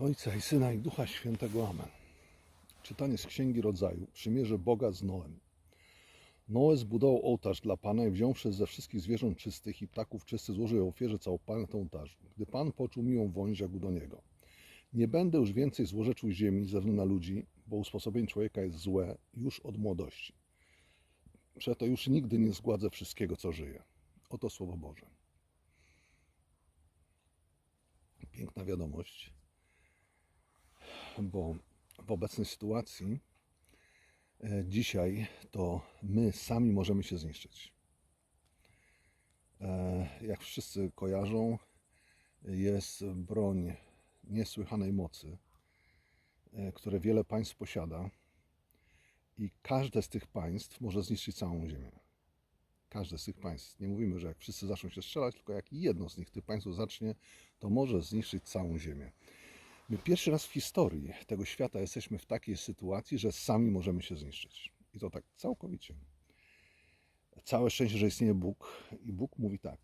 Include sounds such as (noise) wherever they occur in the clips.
Ojca i Syna i Ducha Świętego. Amen. Czytanie z Księgi Rodzaju. Przymierze Boga z Noem. Noe zbudował ołtarz dla Pana i wziąwszy ze wszystkich zwierząt czystych i ptaków czystych złożył ofierze całopalne na ołtarzu. Gdy Pan poczuł miłą woń, rzekł do niego. Nie będę już więcej złorzeczył ziemi ze względu na ludzi, bo usposobienie człowieka jest złe już od młodości. Przeto już nigdy nie zgładzę wszystkiego, co żyje. Oto Słowo Boże. Piękna wiadomość bo w obecnej sytuacji e, dzisiaj to my sami możemy się zniszczyć. E, Jak wszyscy kojarzą, jest broń niesłychanej mocy, e, które wiele państw posiada i każde z tych państw może zniszczyć całą Ziemię. Każde z tych państw. Nie mówimy, że jak wszyscy zaczną się strzelać, tylko jak jedno z nich, tych państw zacznie, to może zniszczyć całą Ziemię. My pierwszy raz w historii tego świata jesteśmy w takiej sytuacji, że sami możemy się zniszczyć. I to tak całkowicie. Całe szczęście, że istnieje Bóg. I Bóg mówi tak.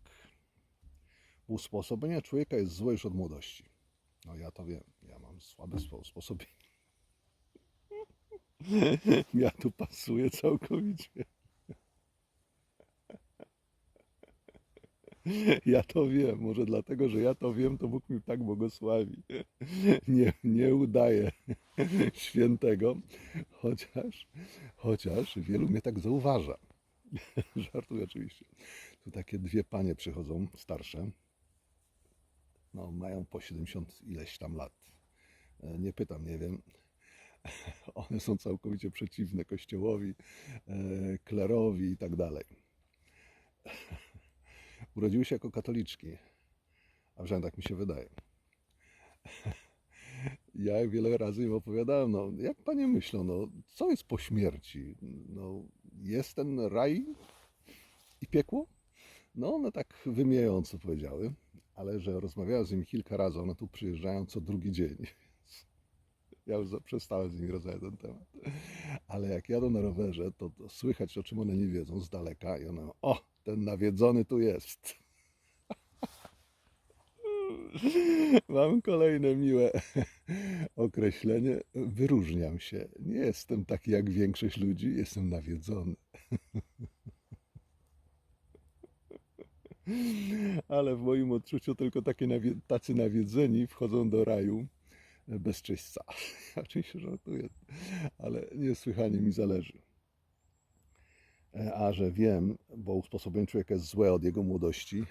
Usposobienie człowieka jest złe już od młodości. No ja to wiem. Ja mam słabe spo- usposobienie. (laughs) Ja tu pasuję całkowicie. (laughs) Ja to wiem. Może dlatego, że ja to wiem, to Bóg mi tak błogosławi. (laughs) Nie, nie udaje (laughs) świętego, chociaż, chociaż wielu mnie tak zauważa. Żartuję oczywiście. Tu takie dwie panie przychodzą, starsze. No, mają po 70 ileś tam lat. E, Nie pytam, nie wiem. One są całkowicie przeciwne kościołowi, e, klerowi i tak dalej. Urodziły się jako katoliczki, a przynajmniej tak mi się wydaje. (laughs) Ja wiele razy im opowiadałem, no jak panie myślą, no co jest po śmierci? No jest ten raj i piekło? No one tak wymijająco powiedziały, ale że rozmawiałem z nimi kilka razy, one tu przyjeżdżają co drugi dzień. (laughs) Ja już przestałem z nimi rozmawiać ten temat. Ale jak jadą na rowerze, to, to słychać, o czym one nie wiedzą z daleka i one, o, ten nawiedzony tu jest. (laughs) Mam kolejne miłe określenie. Wyróżniam się. Nie jestem taki jak większość ludzi, jestem nawiedzony. (laughs) Ale w moim odczuciu tylko takie nawie- tacy nawiedzeni wchodzą do raju bez czyśćca. (laughs) Ja oczywiście żartuję, ale niesłychanie mi zależy. E, A że wiem, bo usposobienie człowieka jest złe od jego młodości,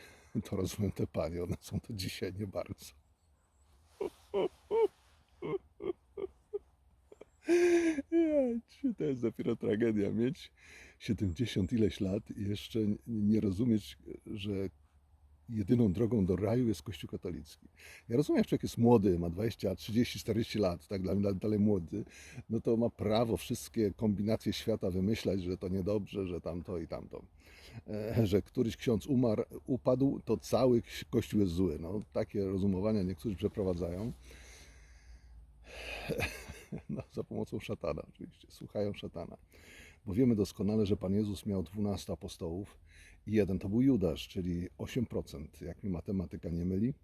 to rozumiem te panie, one są to dzisiaj nie bardzo. (laughs) Ja, to jest dopiero tragedia mieć 70 ileś lat i jeszcze nie rozumieć, że jedyną drogą do raju jest Kościół katolicki. Ja rozumiem, jak człowiek jest młody, ma 20, 30, 40 lat, tak dla mnie dalej młody, no to ma prawo wszystkie kombinacje świata wymyślać, że to niedobrze, że tamto i tamto. E, Że któryś ksiądz umarł, upadł, to cały Kościół jest zły. No, takie rozumowania niektórzy przeprowadzają. (laughs) No, za pomocą szatana oczywiście, słuchają szatana. Bo wiemy doskonale, że Pan Jezus miał 12 apostołów i jeden to był Judasz, czyli 8%, jak mi matematyka nie myli.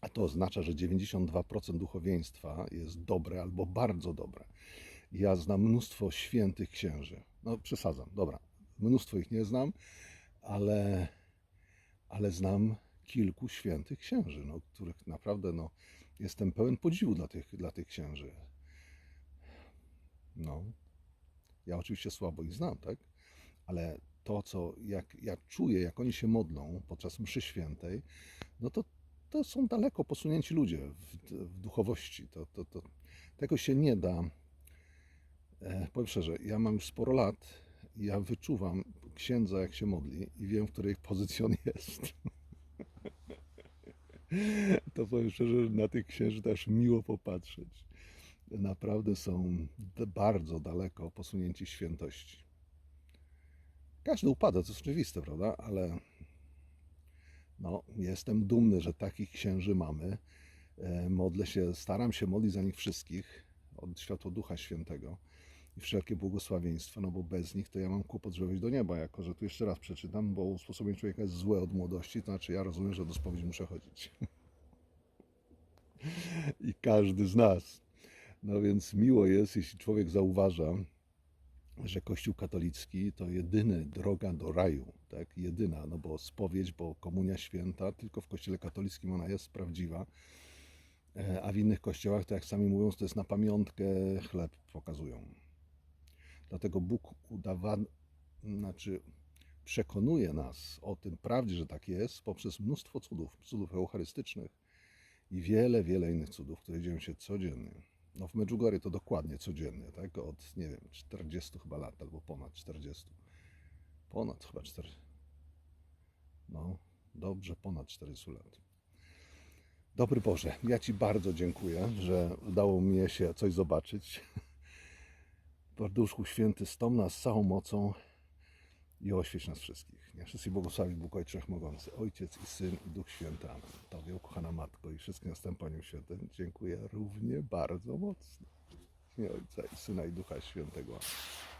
A to oznacza, że 92% duchowieństwa jest dobre albo bardzo dobre. Ja znam mnóstwo świętych księży. No przesadzam, dobra. Mnóstwo ich nie znam, ale, ale znam kilku świętych księży, no, których naprawdę no, jestem pełen podziwu dla tych, dla tych księży. No, ja oczywiście słabo ich znam, tak? Ale to, co jak, jak czuję, jak oni się modlą podczas mszy świętej, no to, to są daleko posunięci ludzie w, w duchowości. To, to, to, tego się nie da. E, powiem szczerze, ja mam już sporo lat ja wyczuwam księdza, jak się modli i wiem, w której pozycji on jest. (laughs) to powiem szczerze, że na tych księży też miło popatrzeć. Naprawdę są bardzo daleko posunięci świętości. Każdy upada, to jest oczywiste, prawda? Ale no, jestem dumny, że takich księży mamy. E, Modlę się, staram się modlić za nich wszystkich od światła Ducha Świętego i wszelkie błogosławieństwo, no bo bez nich to ja mam kłopot, żeby wejść do nieba, jako że tu jeszcze raz przeczytam, bo usposobienie człowieka jest złe od młodości, to znaczy ja rozumiem, że do spowiedzi muszę chodzić. (laughs) I każdy z nas. No więc miło jest, jeśli człowiek zauważa, że Kościół katolicki to jedyna droga do raju, tak? Jedyna, no bo spowiedź, bo komunia święta, tylko w Kościele katolickim ona jest prawdziwa, E, a w innych kościołach, tak jak sami mówią, to jest na pamiątkę chleb pokazują. Dlatego Bóg udawa, znaczy przekonuje nas o tym prawdzie, że tak jest, poprzez mnóstwo cudów, cudów eucharystycznych i wiele, wiele innych cudów, które dzieją się codziennie. No w Medjugorje to dokładnie codziennie, tak? Od, nie wiem, 40 chyba lat, albo ponad 40. Ponad chyba 40. No, dobrze, ponad 40 lat. Dobry Boże, ja Ci bardzo dziękuję, że udało mi się coś zobaczyć. (laughs) Duszku Święty, stom nas z całą mocą i oświeć nas wszystkich. Niech wszystkich błogosławi Bóg Ojciec Wszechmogący, Ojciec i Syn i Duch Święty. Amen. Tobie, ukochana Matko i wszystkim następaniom świętym dziękuję równie bardzo mocno. Imię Ojca i Syna i Ducha Świętego. Amen.